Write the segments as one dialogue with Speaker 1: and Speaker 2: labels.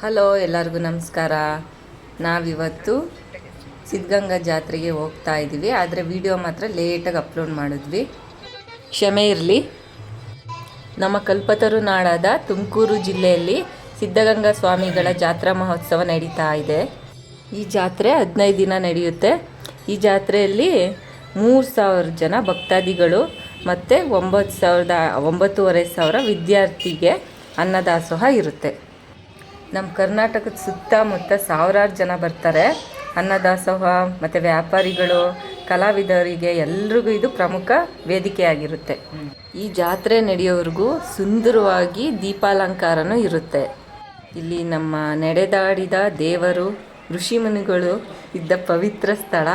Speaker 1: Hello, ಎಲ್ಲರಿಗೂ ನಮಸ್ಕಾರ. ನಾವಿವತ್ತು ಸಿದ್ಧಗಂಗಾ ಜಾತ್ರೆಗೆ ಹೋಗ್ತಾ ಇದ್ದೀವಿ ಆದರೆ ವಿಡಿಯೋ ಮಾತ್ರ ಲೇಟಾಗಿ ಅಪ್ಲೋಡ್ ಮಾಡಿದ್ವಿ. ಕ್ಷಮೆ ಇರಲಿ. ನಮ್ಮ ಕಲ್ಪತರು ನಾಡಾದ ತುಮಕೂರು ಜಿಲ್ಲೆಯಲ್ಲಿ ಸಿದ್ಧಗಂಗಾ ಸ್ವಾಮಿಗಳ ಜಾತ್ರಾ ಮಹೋತ್ಸವ ನಡೀತಾ ಇದೆ. ಈ ಜಾತ್ರೆ ಹದಿನೈದು ದಿನ ನಡೆಯುತ್ತೆ. ಈ ಜಾತ್ರೆಯಲ್ಲಿ ಮೂರು ಸಾವಿರ ಜನ ಭಕ್ತಾದಿಗಳು ಮತ್ತು ಒಂಬತ್ತು ಸಾವಿರದ, ಒಂಬತ್ತೂವರೆ ಸಾವಿರ ವಿದ್ಯಾರ್ಥಿಗೆ ಅನ್ನದಾಸೋಹ ಇರುತ್ತೆ. ನಮ್ಮ ಕರ್ನಾಟಕದ ಸುತ್ತಮುತ್ತ ಸಾವಿರಾರು ಜನ ಬರ್ತಾರೆ. ಅನ್ನದಾಸೋಹ, ಮತ್ತು ವ್ಯಾಪಾರಿಗಳು, ಕಲಾವಿದರಿಗೆ ಎಲ್ರಿಗೂ ಇದು ಪ್ರಮುಖ ವೇದಿಕೆಯಾಗಿರುತ್ತೆ. ಈ ಜಾತ್ರೆ ನಡೆಯೋವರೆಗೂ ಸುಂದರವಾಗಿ ದೀಪಾಲಂಕಾರನೂ ಇರುತ್ತೆ. ಇಲ್ಲಿ ನಮ್ಮ ನಡೆದಾಡಿದ ದೇವರು, ಋಷಿಮುನಿಗಳು ಇದ್ದ ಪವಿತ್ರ ಸ್ಥಳ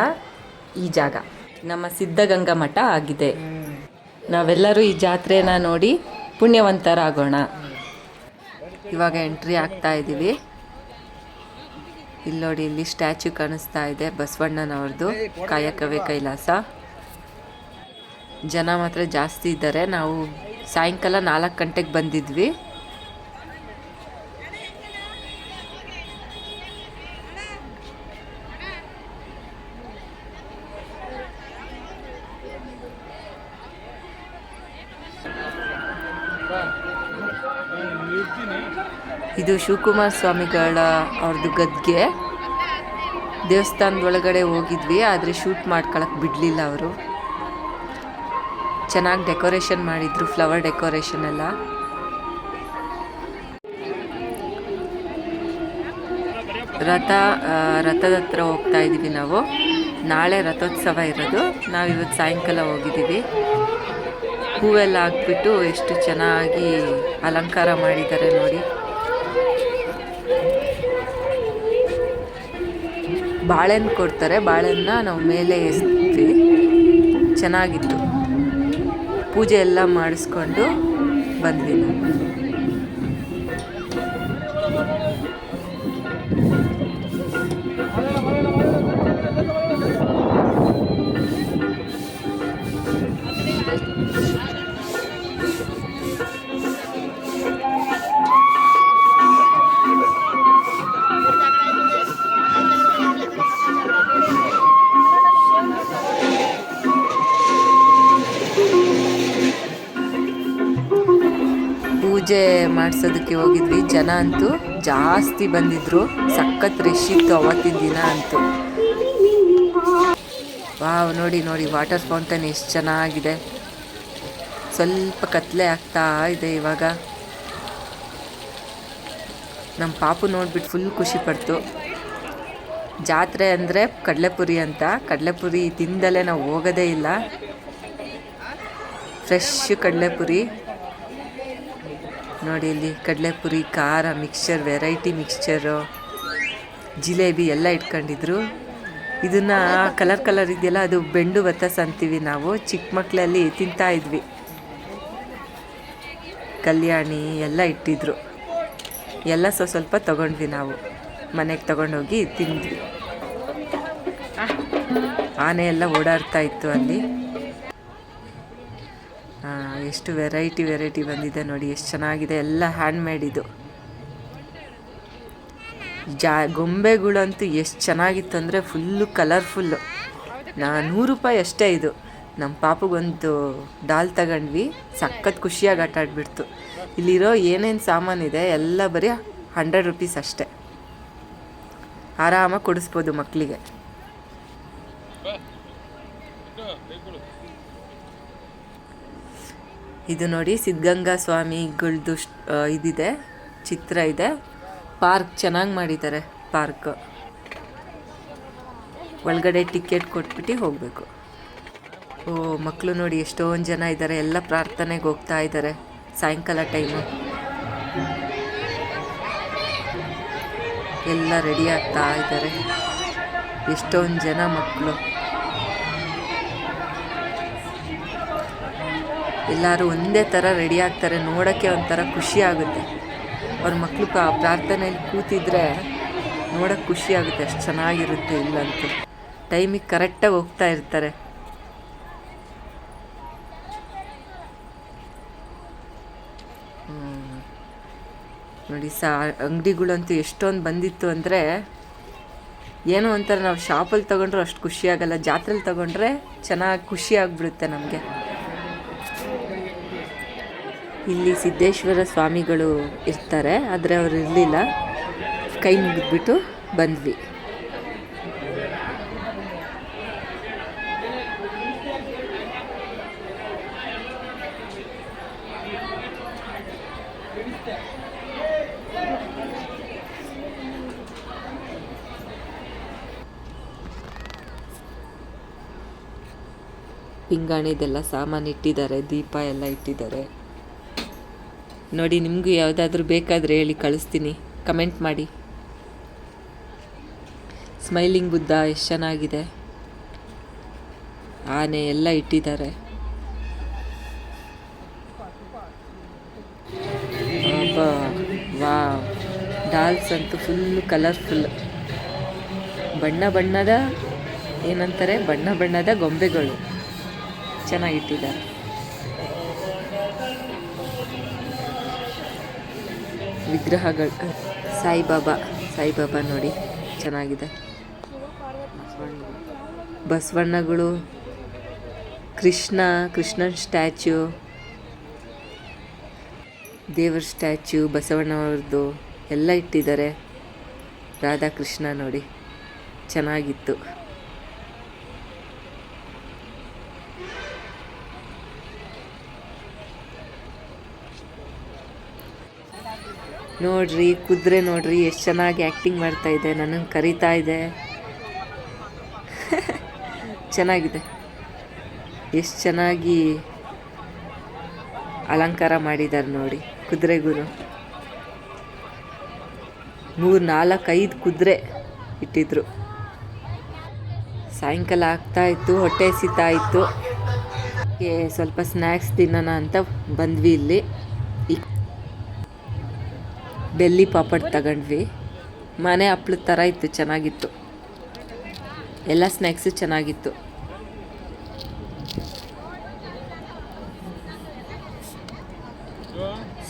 Speaker 1: ಈ ಜಾಗ. ನಮ್ಮ ಸಿದ್ಧಗಂಗಾ ಮಠ ಆಗಿದೆ. ನಾವೆಲ್ಲರೂ ಈ ಜಾತ್ರೆನ ನೋಡಿ ಪುಣ್ಯವಂತರಾಗೋಣ. ಇವಾಗ ಎಂಟ್ರಿ ಆಗ್ತಾ ಇದ್ದೀವಿ ಇಲ್ಲಿ ನೋಡಿ ಇಲ್ಲಿ ಸ್ಟ್ಯಾಚು ಕಾಣಿಸ್ತಾ ಇದೆ ಬಸವಣ್ಣನವ್ರದ್ದು ಕಾಯಕವೇ ಕೈಲಾಸ. ಜನ ಮಾತ್ರ ಜಾಸ್ತಿ ಇದ್ದಾರೆ. ನಾವು ಸಾಯಂಕಾಲ ನಾಲ್ಕು ಗಂಟೆಗೆ ಬಂದಿದ್ವಿ. ಇದು ಶಿವಕುಮಾರ್ ಸ್ವಾಮಿಗಳ ಅವ್ರದ್ದು ಗದ್ಗೆ. ದೇವಸ್ಥಾನದ ಒಳಗಡೆ ಹೋಗಿದ್ವಿ, ಆದರೆ ಶೂಟ್ ಮಾಡ್ಕೊಳಕ್ಕೆ ಬಿಡಲಿಲ್ಲ ಅವರು. ಚೆನ್ನಾಗಿ ಡೆಕೋರೇಷನ್ ಮಾಡಿದ್ರು ಫ್ಲವರ್ ಡೆಕೋರೇಷನ್ ಎಲ್ಲ. ರಥ ರಥದ ಹತ್ರ ಹೋಗ್ತಾ ಇದ್ದೀವಿ ನಾವು. ನಾಳೆ ರಥೋತ್ಸವ ಇರೋದು. ನಾವು ಇವತ್ತು ಸಾಯಂಕಾಲ ಹೋಗಿದ್ದೀವಿ. ಹೂವೆಲ್ಲ ಹಾಕ್ಬಿಟ್ಟು ಎಷ್ಟು ಚೆನ್ನಾಗಿ ಅಲಂಕಾರ ಮಾಡಿದ್ದಾರೆ ನೋಡಿ. ಬಾಳೆಹಣ್ಣು ಕೊಡ್ತಾರೆ ಬಾಳೆಹಣ್ಣ ನಾವು ಮೇಲೆ ಎಸ್ತೀವಿ ಚೆನ್ನಾಗಿತ್ತು. ಪೂಜೆ ಎಲ್ಲ ಮಾಡಿಸ್ಕೊಂಡು ಬಂದ್ವಿ ನಾವು. ಮಾಡಿಸೋದಕ್ಕೆ ಹೋಗಿದ್ವಿ. ಜನ ಅಂತೂ ಜಾಸ್ತಿ ಬಂದಿದ್ರು. ಸಖತ್ ರಶ್ ಇತ್ತು ಅವತ್ತಿನ ದಿನ ಅಂತೂ. ವಾವ್, ನೋಡಿ ನೋಡಿ, ವಾಟರ್ ಫೌಂಟನ್ ಎಷ್ಟು ಚೆನ್ನಾಗಿದೆ. ಸ್ವಲ್ಪ ಕತ್ಲೆ ಆಗ್ತಾ ಇದೆ ಇವಾಗ. ನಮ್ಮ ಪಾಪು ನೋಡ್ಬಿಟ್ಟು ಫುಲ್ ಖುಷಿ ಪಡ್ತು. ಜಾತ್ರೆ ಅಂದರೆ ಕಡಲೆಪುರಿ ಅಂತ. ಕಡಲೆಪುರಿ ತಿಂದಲೇ ನಾವು ಹೋಗೋದೇ ಇಲ್ಲ. ಫ್ರೆಶ್ ಕಡಲೆಪುರಿ. ನೋಡಿ ಇಲ್ಲಿ ಕಡಲೆಪುರಿ, ಖಾರ ಮಿಕ್ಸ್ಚರ್ ವೆರೈಟಿ ಮಿಕ್ಸ್ಚರು ಜಿಲೇಬಿ ಎಲ್ಲ ಇಟ್ಕೊಂಡಿದ್ರು. ಇದನ್ನು ಕಲರ್ ಕಲರ್ ಇದೆಯಲ್ಲ, ಅದು ಬೆಂಡು ಬತ್ತಾಸ್ ಅಂತೀವಿ ನಾವು. ಚಿಕ್ಕ ಮಕ್ಕಳಲ್ಲಿ ತಿಂತಾ ಇದ್ವಿ. ಕಲ್ಯಾಣಿ ಎಲ್ಲ ಇಟ್ಟಿದ್ರು. ಎಲ್ಲ ಸ್ವಲ್ಪ ಸ್ವಲ್ಪ ತಗೊಂಡ್ವಿ ನಾವು. ಮನೆಗೆ ತಗೊಂಡೋಗಿ ತಿಂದ್ವಿ. ಆನೆ ಎಲ್ಲ ಓಡಾಡ್ತಾ ಇತ್ತು ಅಲ್ಲಿ. ಎಷ್ಟು ವೆರೈಟಿ ವೆರೈಟಿ ಬಂದಿದೆ ನೋಡಿ, ಎಷ್ಟು ಚೆನ್ನಾಗಿದೆ. ಎಲ್ಲ ಹ್ಯಾಂಡ್ಮೇಡ್ ಇದು. ಜಾ, ಗೊಂಬೆಗಳಂತೂ ಎಷ್ಟು ಚೆನ್ನಾಗಿತ್ತು ಅಂದರೆ ಫುಲ್ಲು ಕಲರ್ಫುಲ್ಲು ನಾ, ನೂರು ರೂಪಾಯಿ ಅಷ್ಟೇ ಇದು. ನಮ್ಮ ಪಾಪಗೊಂದು ಡಾಲ್ ತಗೊಂಡ್ವಿ, ಸಖತ್ ಖುಷಿಯಾಗಿ ಆಟ ಆಡ್ಬಿಡ್ತು. ಇಲ್ಲಿರೋ ಏನೇನು ಸಾಮಾನಿದೆ ಎಲ್ಲ ಬರೀ ಹಂಡ್ರೆಡ್ ರುಪೀಸ್ ಅಷ್ಟೇ. ಆರಾಮಾಗಿ ಕೊಡಿಸ್ಬೋದು ಮಕ್ಕಳಿಗೆ ಇದು ನೋಡಿ ಸಿದ್ಧಗಂಗಾ ಸ್ವಾಮಿಗಳ್ದು ಇದಿದೆ, ಚಿತ್ರ ಇದೆ. ಪಾರ್ಕ್ ಚೆನ್ನಾಗಿ ಮಾಡಿದ್ದಾರೆ, ಪಾರ್ಕ್. ಒಳಗಡೆ ಟಿಕೆಟ್ ಕೊಟ್ಬಿಟ್ಟು ಹೋಗಬೇಕು. ಓ ಮಕ್ಕಳು ನೋಡಿ ಎಷ್ಟೊಂದು ಜನ ಇದ್ದಾರೆ ಎಲ್ಲ ಪ್ರಾರ್ಥನೆಗೆ ಹೋಗ್ತಾ ಇದ್ದಾರೆ ಸಾಯಂಕಾಲ ಟೈಮು. ಎಲ್ಲ ರೆಡಿ ಆಗ್ತಾ ಇದ್ದಾರೆ ಎಷ್ಟೊಂದು ಜನ ಮಕ್ಕಳು ಎಲ್ಲರೂ ಒಂದೇ ಥರ ರೆಡಿ ಆಗ್ತಾರೆ, ನೋಡೋಕ್ಕೆ ಒಂಥರ ಖುಷಿ ಆಗುತ್ತೆ. ಅವ್ರ ಮಕ್ಕಳು ಪ್ರಾರ್ಥನೆಯಲ್ಲಿ ಕೂತಿದ್ರೆ ನೋಡೋಕ್ಕೆ ಖುಷಿ ಆಗುತ್ತೆ, ಅಷ್ಟು ಚೆನ್ನಾಗಿರುತ್ತೆ ಇಲ್ಲಂತೂ ಟೈಮಿಗೆ ಕರೆಕ್ಟಾಗಿ ಹೋಗ್ತಾ ಇರ್ತಾರೆ. ನೋಡಿ ಸ, ಅಂಗಡಿಗಳಂತೂ ಎಷ್ಟೊಂದು ಬಂದಿತ್ತು ಅಂದರೆ ಏನೋ ಒಂಥರ ನಾವು ಶಾಪಲ್ಲಿ ತೊಗೊಂಡ್ರೂ ಅಷ್ಟು ಖುಷಿಯಾಗಲ್ಲ ಜಾತ್ರೆಲಿ ತೊಗೊಂಡ್ರೆ ಚೆನ್ನಾಗಿ ಖುಷಿ ಆಗಿಬಿಡುತ್ತೆ ನಮಗೆ. ಇಲ್ಲಿ ಸಿದ್ದೇಶ್ವರ ಸ್ವಾಮಿಗಳು ಇರ್ತಾರೆ, ಆದರೆ ಅವರು ಇರಲಿಲ್ಲ. ಕೈ ಮುಗಿದ್ಬಿಟ್ಟು ಬಂದ್ವಿ. ಪಿಂಗಾಣಿದೆಲ್ಲ ಸಾಮಾನು ಇಟ್ಟಿದ್ದಾರೆ, ದೀಪ ಎಲ್ಲ ಇಟ್ಟಿದ್ದಾರೆ. ನೋಡಿ, ನಿಮಗೂ ಯಾವುದಾದ್ರೂ ಬೇಕಾದರೆ ಹೇಳಿ ಕಳಿಸ್ತೀನಿ. ಕಮೆಂಟ್ ಮಾಡಿ. ಸ್ಮೈಲಿಂಗ್ ಬುದ್ಧ ಎಷ್ಟು ಚೆನ್ನಾಗಿದೆ. ಆನೆ ಎಲ್ಲ ಇಟ್ಟಿದ್ದಾರೆ. ವಾವ್. ಡಾಲ್ಸ್ ಅಂತೂ ಫುಲ್ ಕಲರ್ಫುಲ್. ಬಣ್ಣ ಬಣ್ಣದ, ಏನಂತಾರೆ, ಬಣ್ಣ ಬಣ್ಣದ ಗೊಂಬೆಗಳು ಚೆನ್ನಾಗಿಟ್ಟಿದ್ದಾರೆ ವಿಗ್ರಹಗಳು. ಸಾಯಿಬಾಬಾ ಸಾಯಿಬಾಬಾ ನೋಡಿ, ಚೆನ್ನಾಗಿದೆ. ಬಸವಣ್ಣಗಳು, ಕೃಷ್ಣ, ಕೃಷ್ಣನ ಸ್ಟ್ಯಾಚ್ಯೂ, ದೇವರ ಸ್ಟ್ಯಾಚ್ಯೂ, ಬಸವಣ್ಣವ್ರದ್ದು ಎಲ್ಲ ಇಟ್ಟಿದ್ದಾರೆ. ರಾಧಾಕೃಷ್ಣ ನೋಡಿ, ಚೆನ್ನಾಗಿತ್ತು. ನೋಡ್ರಿ, ಕುದುರೆ ನೋಡ್ರಿ, ಎಷ್ಟು ಚೆನ್ನಾಗಿ ಆ್ಯಕ್ಟಿಂಗ್ ಮಾಡ್ತಾ ಇದೆ ನನ್ನನ್ನು ಕರಿತಾ ಇದೆ. ಚೆನ್ನಾಗಿದೆ. ಎಷ್ಟು ಚೆನ್ನಾಗಿ ಅಲಂಕಾರ ಮಾಡಿದ್ದಾರೆ ನೋಡಿ ಕುದುರೆಗೂ ಮೂರು ನಾಲ್ಕೈದು ಕುದುರೆ ಇಟ್ಟಿದ್ರು. ಸಾಯಂಕಾಲ ಆಗ್ತಾ ಇತ್ತು, ಹೊಟ್ಟೆ ಸಿತಾ ಇತ್ತು. ಸ್ವಲ್ಪ ಸ್ನ್ಯಾಕ್ಸ್ ತಿನ್ನೋಣ ಅಂತ ಬಂದ್ವಿ ಇಲ್ಲಿ. ಈ ಬೆಲ್ಲಿ ಪಾಪಡ್ ತಗೊಂಡ್ವಿ. ಮನೆ ಹಪ್ಳದ ಥರ ಇತ್ತು ಚೆನ್ನಾಗಿತ್ತು. ಎಲ್ಲ ಸ್ನ್ಯಾಕ್ಸು ಚೆನ್ನಾಗಿತ್ತು.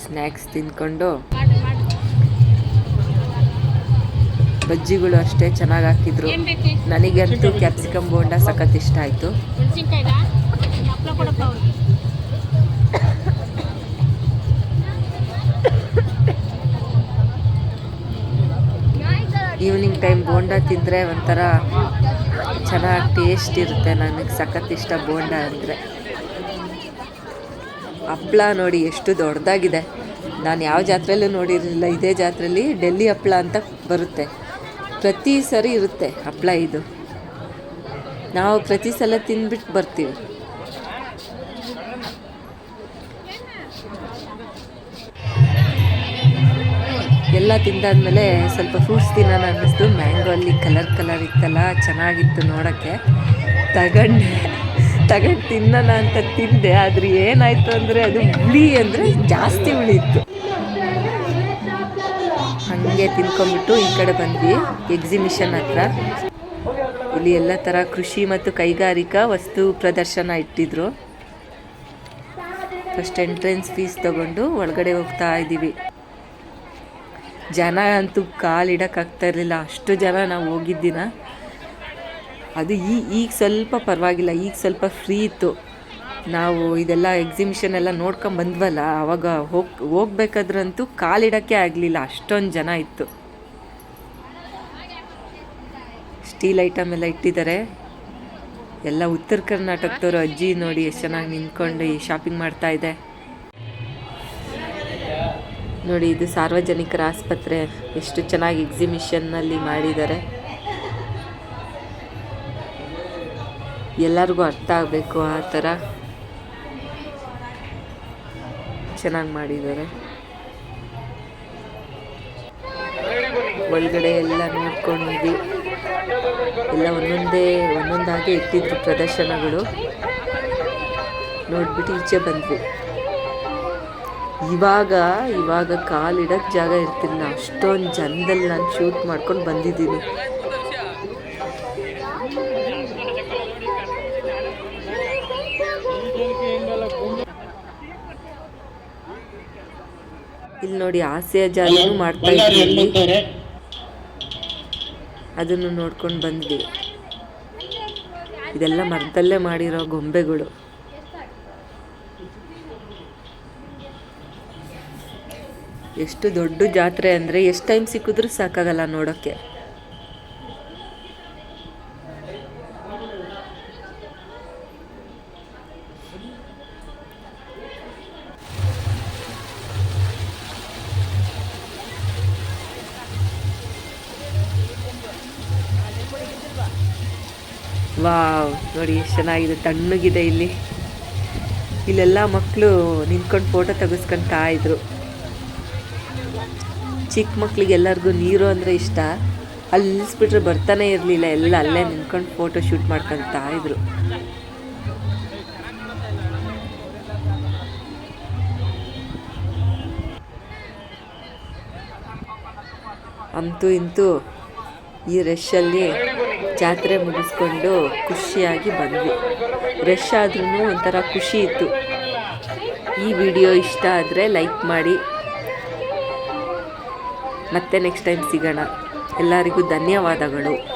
Speaker 1: ಸ್ನ್ಯಾಕ್ಸ್ ತಿಂದ್ಕೊಂಡು ಬಜ್ಜಿಗಳು ಅಷ್ಟೇ ಚೆನ್ನಾಗಿ ಹಾಕಿದ್ರು. ನನಗಂತೂ ಕ್ಯಾಪ್ಸಿಕಮ್ ಬೋಂಡ ಸಖತ್ ಇಷ್ಟ ಆಯಿತು. ಈವ್ನಿಂಗ್ ಟೈಮ್ ಬೋಂಡ ತಿಂದರೆ ಒಂಥರ ಚೆನ್ನಾಗಿ ಟೇಸ್ಟ್ ಇರುತ್ತೆ. ನನಗೆ ಸಖತ್ ಇಷ್ಟ ಬೋಂಡ ಅಂದರೆ. ಹಪ್ಳ ನೋಡಿ ಎಷ್ಟು ದೊಡ್ಡದಾಗಿದೆ. ನಾನು ಯಾವ ಜಾತ್ರೆಯಲ್ಲೂ ನೋಡಿರಲಿಲ್ಲ. ಇದೇ ಜಾತ್ರೆಯಲ್ಲಿ ಡೆಲ್ಲಿ ಹಪ್ಳ ಅಂತ ಬರುತ್ತೆ. ಪ್ರತಿ ಸರಿ ಇರುತ್ತೆ ಹಪ್ಳ ಇದು. ನಾವು ಪ್ರತಿ ಸಲ ತಿಂದ್ಬಿಟ್ಟು ಬರ್ತೀವಿ. ಎಲ್ಲ ತಿಂದಾದಮೇಲೆ ಸ್ವಲ್ಪ ಫ್ರೂಟ್ಸ್ ತಿನ್ನೋಣ ಅನ್ನಿಸ್ತು. ಮ್ಯಾಂಗೋ ಅಲ್ಲಿ ಕಲರ್ ಕಲರ್ ಇತ್ತಲ್ಲ, ಚೆನ್ನಾಗಿತ್ತು ನೋಡೋಕ್ಕೆ. ತಗೊಂಡೆ. ತಗೊಂಡು ತಿನ್ನೋಣ ಅಂತ ತಿಂದೆ. ಆದರೆ ಏನಾಯಿತು ಅಂದರೆ ಅದು ಹುಳಿ ಅಂದರೆ ಜಾಸ್ತಿ ಹುಳಿ ಇತ್ತು. ಹಾಗೆ ತಿನ್ಕೊಂಬಿಟ್ಟು ಈ ಕಡೆ ಬಂದ್ವಿ ಎಕ್ಸಿಬಿಷನ್ ಹತ್ರ. ಇಲ್ಲಿ ಎಲ್ಲ ಥರ ಕೃಷಿ ಮತ್ತು ಕೈಗಾರಿಕಾ ವಸ್ತು ಪ್ರದರ್ಶನ ಇಟ್ಟಿದ್ರು. ಫಸ್ಟ್ ಎಂಟ್ರೆನ್ಸ್ ಫೀಸ್ ತಗೊಂಡು ಒಳಗಡೆ ಹೋಗ್ತಾ ಇದ್ದೀವಿ ಜನ ಅಂತೂ ಕಾಲಿಡೋಕ್ಕಾಗ್ತಾ ಇರಲಿಲ್ಲ. ಅಷ್ಟು ಜನ ನಾವು ಹೋಗಿದ್ದಿನ ಅದು ಈ, ಈಗ ಸ್ವಲ್ಪ ಪರವಾಗಿಲ್ಲ. ಈಗ ಸ್ವಲ್ಪ ಫ್ರೀ ಇತ್ತು. ನಾವು ಇದೆಲ್ಲ ಎಕ್ಸಿಬಿಷನ್ ಎಲ್ಲ ನೋಡ್ಕೊಂಡು ಬಂದ್ವಲ್ಲ ಆವಾಗ ಹೋಗಿ, ಹೋಗ್ಬೇಕಾದ್ರಂತೂ ಕಾಲಿಡೋಕ್ಕೆ ಆಗಲಿಲ್ಲ. ಅಷ್ಟೊಂದು ಜನ ಇತ್ತು. ಸ್ಟೀಲ್ ಐಟಮ್ ಎಲ್ಲ ಇಟ್ಟಿದ್ದಾರೆ. ಎಲ್ಲ ಉತ್ತರ ಕರ್ನಾಟಕದವರು ಅಜ್ಜಿ ನೋಡಿ ಎಷ್ಟು ಚೆನ್ನಾಗಿ ನಿಂತ್ಕೊಂಡು ಈ ಶಾಪಿಂಗ್ ಮಾಡ್ತಾ ಇದೆ. ನೋಡಿ, ಇದು ಸಾರ್ವಜನಿಕರ ಆಸ್ಪತ್ರೆ. ಎಷ್ಟು ಚೆನ್ನಾಗಿ ಎಕ್ಸಿಬಿಷನ್ನಲ್ಲಿ ಮಾಡಿದ್ದಾರೆ. ಎಲ್ಲರಿಗೂ ಅರ್ಥ ಆಗಬೇಕು ಆ ಥರ. ಚೆನ್ನಾಗಿ ಮಾಡಿದ್ದಾರೆ. ಒಳಗಡೆ ಎಲ್ಲ ನೋಡ್ಕೊಂಡ್ವಿ. ಎಲ್ಲ ಒಂದೊಂದೇ, ಒಂದೊಂದಾಗೆ ಇಟ್ಟಿದ್ರು ಪ್ರದರ್ಶನಗಳು. ನೋಡ್ಬಿಟ್ಟು ಈಚೆ ಬಂದ್ವಿ. ಇವಾಗ ಇವಾಗ ಕಾಲಿಡಕ್ಕೆ ಜಾಗ ಇರ್ತಿಲ್ಲ. ಅಷ್ಟೊಂದು ಜನದಲ್ಲಿ ನಾನು ಶೂಟ್ ಮಾಡ್ಕೊಂಡು ಬಂದಿದ್ದೀನಿ. ಇಲ್ಲಿ ನೋಡಿ ಆಸೆಯ ಜಾಲನು ಮಾಡ್ತಾ ಇದ್ದೀನಿ. ಅದನ್ನು ನೋಡ್ಕೊಂಡು ಬಂದ್ವಿ. ಇದೆಲ್ಲ ಮರದಲ್ಲೇ ಮಾಡಿರೋ ಗೊಂಬೆಗಳು. ಎಷ್ಟು ದೊಡ್ಡ ಜಾತ್ರೆ ಅಂದರೆ ಎಷ್ಟು ಟೈಮ್ ಸಿಕ್ಕಿದ್ರೂ ಸಾಕಾಗಲ್ಲ ನೋಡೋಕ್ಕೆ. ವಾವ್, ನೋಡಿ ಎಷ್ಟು ಚೆನ್ನಾಗಿದೆ, ತಣ್ಣಗಿದೆ ಇಲ್ಲಿ. ಇಲ್ಲೆಲ್ಲ ಮಕ್ಕಳು ನಿಂತ್ಕೊಂಡು ಫೋಟೋ ತೆಗೆಸ್ಕೊಂತಾ ಇದ್ರು. ಚಿಕ್ಕ ಮಕ್ಕಳಿಗೆ ಎಲ್ಲರಿಗೂ ನೀರು ಅಂದರೆ ಇಷ್ಟ. ಅಲ್ಲಿ ನಿಲ್ಲಿಸ್ಬಿಟ್ರೆ ಬರ್ತಾನೆ ಇರಲಿಲ್ಲ. ಎಲ್ಲ ಅಲ್ಲೇ ನಿಂತ್ಕೊಂಡು ಫೋಟೋ ಶೂಟ್ ಮಾಡ್ಕೊತಾ ಇದ್ರು. ಅಂತೂ ಇಂತೂ ಈ ರಶಲ್ಲಿ ಜಾತ್ರೆ ಮುಗಿಸ್ಕೊಂಡು ಖುಷಿಯಾಗಿ ಬಂದ್ವಿ. ರಶ್ ಆದ್ರೂ ಒಂಥರ ಖುಷಿ ಇತ್ತು. ಈ ವಿಡಿಯೋ ಇಷ್ಟ ಆದರೆ ಲೈಕ್ ಮಾಡಿ. ಮತ್ತೆ ನೆಕ್ಸ್ಟ್ ಟೈಮ್ ಸಿಗೋಣ. ಎಲ್ಲರಿಗೂ ಧನ್ಯವಾದಗಳು.